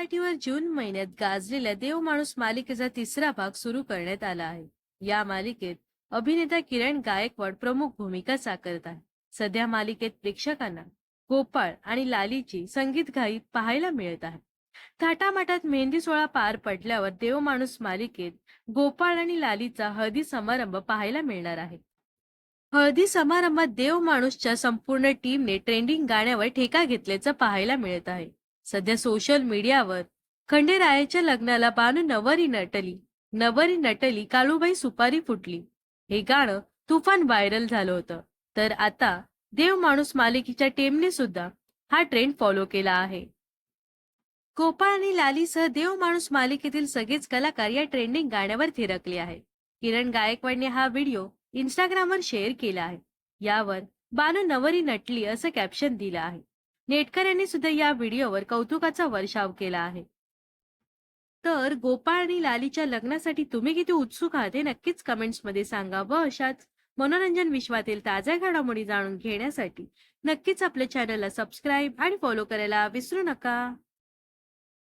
मराठीवर जून महिन्यात गाजलेल्या देव माणूस मालिकेचा तिसरा भाग सुरू करण्यात आला आहे. या मालिकेत अभिनेता किरण गायकवाड प्रमुख भूमिका साकारत आहे. सध्या मालिकेत प्रेक्षकांना गोपाळ आणि लालीची संगीत घाई पाहायला मिळत आहे. थाटामाटात मेहंदी सोहळा पार पडल्यावर देव माणूस मालिकेत गोपाळ आणि लालीचा हळदी समारंभ पाहायला मिळणार आहे. हळदी समारंभात देव माणूसच्या संपूर्ण टीमने ट्रेंडिंग गाण्यावर ठेका घेतल्याचं पाहायला मिळत आहे. सध्या सोशल मीडियावर खंडेरायाच्या लग्नाला बानू नवरी नटली. नवरी नटली काळूबाई सुपारी फुटली. हे गाणं तुफान व्हायरल झालं होतं. तर आता देव माणूस मालिकेच्या टीमने सुद्धा हा ट्रेंड फॉलो केला आहे. गोपाळ आणि लालीसह देव माणूस मालिकेतील सगळेच कलाकार या ट्रेंडिंग गाण्यावर थिरकले आहेत. किरण गायकवाडने हा व्हिडिओ इंस्टाग्रामवर शेअर केला आहे. यावर बानू नवरी नटली असं कॅप्शन दिलं आहे. नेटकऱ्यांनी सुद्धा या व्हिडिओवर कौतुकाचा वर्षाव केला आहे. तर गोपाळ आणि लालीच्या लग्नासाठी तुम्ही किती उत्सुक आहात हे नक्कीच कमेंट्समध्ये सांगा व अशाच मनोरंजन विश्वातील ताज्या घडामोडी जाणून घेण्यासाठी नक्कीच आपल्या चॅनलला सबस्क्राईब आणि फॉलो करायला विसरू नका.